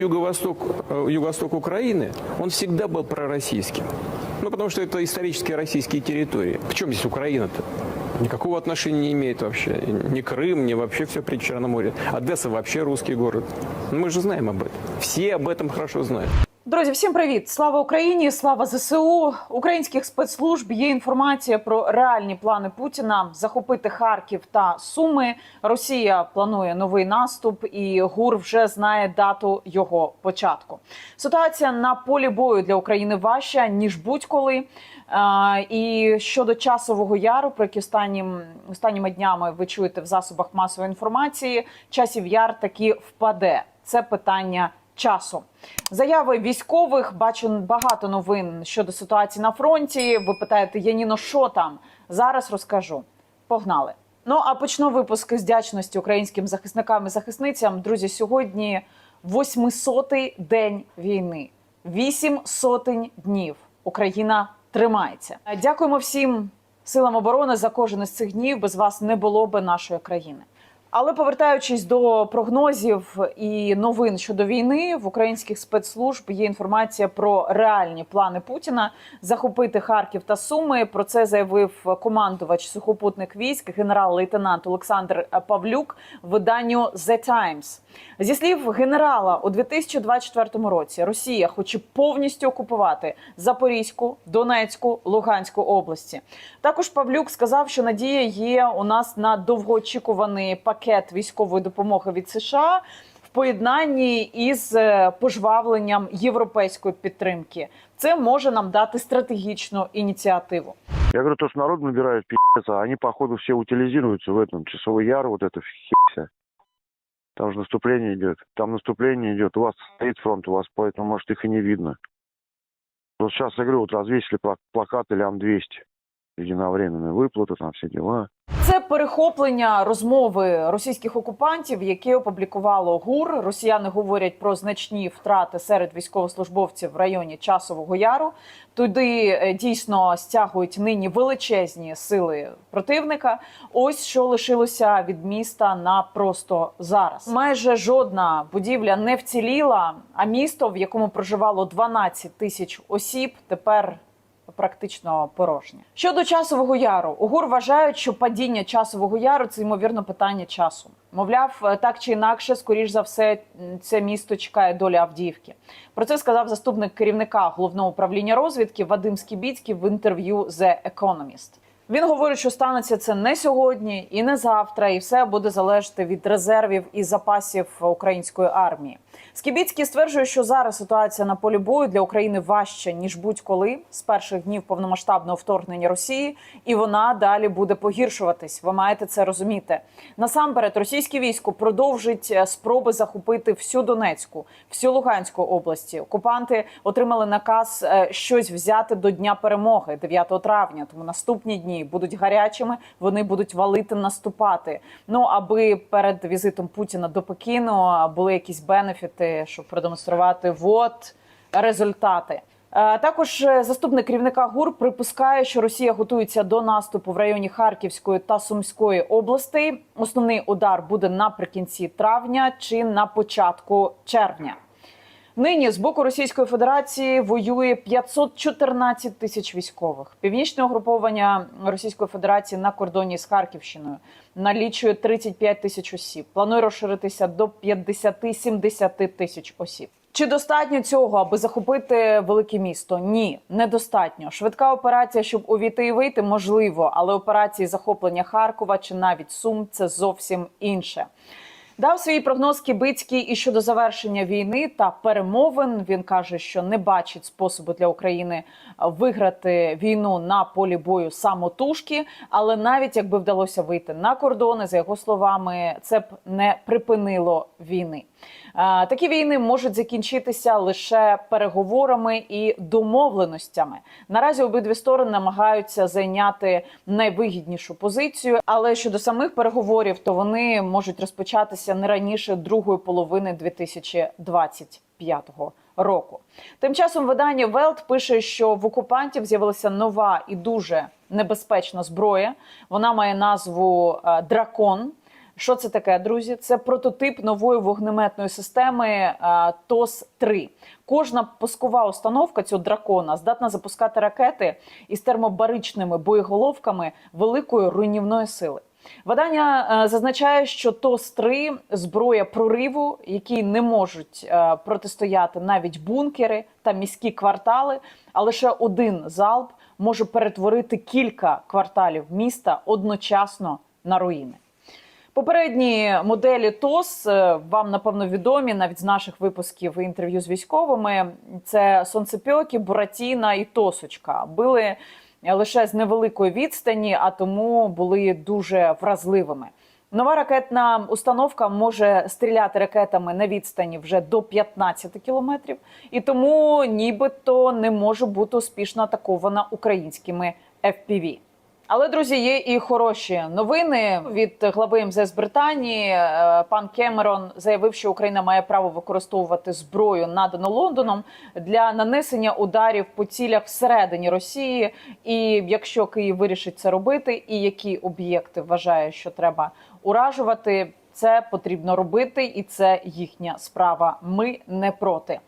Юго-восток, э, юго-восток Украины, он всегда был пророссийским. Ну, потому что это исторические российские территории. В чем здесь Украина-то? Никакого отношения не имеет вообще. Ни Крым, ни вообще все при Черном море. Одесса вообще русский город. Мы же знаем об этом. Все об этом хорошо знают. Друзі, всім привіт! Слава Україні! Слава ЗСУ! Українських спецслужб є інформація про реальні плани Путіна захопити Харків та Суми. Росія планує новий наступ, і ГУР вже знає дату його початку. Ситуація на полі бою для України важча ніж будь-коли. І щодо часового яру, про який останнім останніми днями ви чуєте в засобах масової інформації, часів яр таки впаде. Це питання часу. Заяви військових бачу багато новин щодо ситуації на фронті. Ви питаєте, Яніно, що там? Зараз розкажу. Погнали. Ну а почну випуск з вдячності українським захисникам і захисницям. Друзі, сьогодні 800-й день війни. Вісім сотень днів Україна тримається. Дякуємо всім силам оборони за кожен із цих днів. Без вас не було би нашої країни. Але повертаючись до прогнозів і новин щодо війни, в українських спецслужб є інформація про реальні плани Путіна захопити Харків та Суми. Про це заявив командувач сухопутних військ, генерал-лейтенант Олександр Павлюк виданню The Times. Зі слів генерала, у 2024 році Росія хоче повністю окупувати Запорізьку, Донецьку, Луганську області. Також Павлюк сказав, що надія є у нас на довгоочікуваний пакет пакет військової допомоги від США в поєднанні із е, пожвавленням європейської підтримки. Це може нам дати стратегічну ініціативу. Я говорю, то ж народ набирает пи***ц, а вони походу, все утилизируются в этом. Часовой яр, вот это вся. Там же наступление идет. Там наступление идет. У вас стоит фронт, у вас, поэтому, может, их и не видно. Вот сейчас, я говорю, вот развесили плакат или Ам-200. Єдиновременна виплата, там всі діла. Це перехоплення розмови російських окупантів, які опублікувало ГУР. Росіяни говорять про значні втрати серед військовослужбовців в районі Часового Яру. Туди е, дійсно стягують нині величезні сили противника. Ось що лишилося від міста на просто зараз. Майже жодна будівля не вціліла. А місто, в якому проживало 12 тисяч осіб, тепер практично порожня. Щодо часового яру, УГУР вважають, що падіння часового яру це ймовірно питання часу. Мовляв, е, так чи інакше, скоріш за все, це місто чекає доля Авдіївки. Про це сказав заступник керівника головного управління розвідки Вадим Скібіцький в інтерв'ю The Economist. Він говорить, що станеться це не сьогодні і не завтра, і все буде залежати від резервів і запасів української армії. Скібіцький стверджує, що зараз ситуація на полі бою для України важча ніж будь-коли з перших днів повномасштабного вторгнення Росії, і вона далі буде погіршуватись. Ви маєте це розуміти. Насамперед, російське військо продовжить е, спроби захопити всю Донецьку, всю Луганську області. Окупанти отримали наказ е, щось взяти до дня перемоги 9 травня. Тому наступні дні будуть гарячими. Вони будуть валити наступати. Ну аби перед візитом Путіна до Пекіну були якісь бенефіти, щоб продемонструвати вот результати. Е, Також е, заступник керівника ГУР припускає, що Росія готується до наступу в районі Харківської та Сумської областей. Основний удар буде наприкінці травня чи на початку червня. Нині з боку Російської Федерації воює 514 тисяч військових. Північне угруповання Російської Федерації на кордоні з Харківщиною налічує 35 тисяч осіб. Планує розширитися до 50-70 тисяч осіб. Чи достатньо цього, аби захопити велике місто? Ні, недостатньо. Швидка операція, щоб увійти і вийти, можливо, але операції захоплення Харкова чи навіть Сум це зовсім інше. Дав свій прогноз Кібицький і щодо завершення війни та перемовин. Він каже, що не бачить способу для України виграти війну на полі бою самотужки. Але навіть якби вдалося вийти на кордони, за його словами, це б не припинило війни. Такі війни можуть закінчитися лише переговорами і домовленостями. Наразі обидві сторони намагаються зайняти найвигіднішу позицію. Але щодо самих переговорів, то вони можуть розпочатися не раніше другої половини 2025 року. Тим часом видання Велт пише, що в окупантів з'явилася нова і дуже небезпечна зброя. Вона має назву е, Дракон. Що це таке, друзі? Це прототип нової вогнеметної системи е, ТОС-3. Кожна пускова установка цього дракона здатна запускати ракети із термобаричними боєголовками великої руйнівної сили. Видання е, зазначає, що ТОС-3 – зброя прориву, якій не можуть е, протистояти навіть бункери та міські квартали, а лише один залп може перетворити кілька кварталів міста одночасно на руїни. Попередні моделі ТОС е, вам напевно відомі навіть з наших випусків і інтерв'ю з військовими. Це сонцепьоки, Буратіна і Тосочка. Били лише з невеликої відстані, а тому були дуже вразливими. Нова ракетна установка може стріляти ракетами на відстані вже до 15 кілометрів, і тому нібито не може бути успішно атакована українськими FPV. Але друзі, є і хороші новини від глави МЗС Британії. Е, Пан Кемерон заявив, що Україна має право використовувати зброю, надану Лондоном, для нанесення ударів по цілях всередині Росії. І якщо Київ вирішить це робити, і які об'єкти вважає, що треба уражувати, це потрібно робити, і це їхня справа. Ми не проти.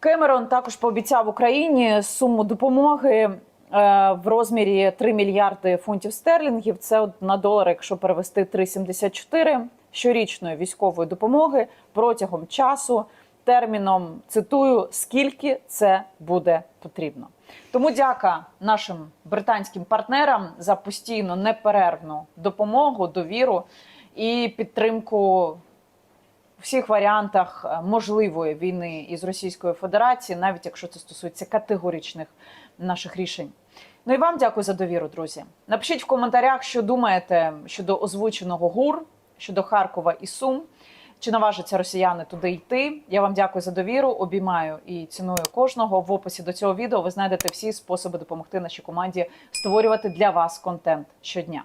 Кемерон також пообіцяв Україні суму допомоги в розмірі 3 мільярди фунтів стерлінгів. Це на долари, якщо перевести 3,74 щорічної військової допомоги протягом часу. Терміном цитую, скільки це буде потрібно. Тому дяка нашим британським партнерам за постійну неперервну допомогу, довіру і підтримку всіх варіантах е, можливої війни із Російською Федерацією, навіть якщо це стосується категоричних наших рішень. Ну і вам дякую за довіру, друзі. Напишіть в коментарях, що думаєте щодо озвученого ГУР, щодо Харкова і Сум. Чи наважаться росіяни туди йти? Я вам дякую за довіру. Обіймаю і ціную кожного. В описі до цього відео ви знайдете всі способи допомогти нашій команді створювати для вас контент щодня.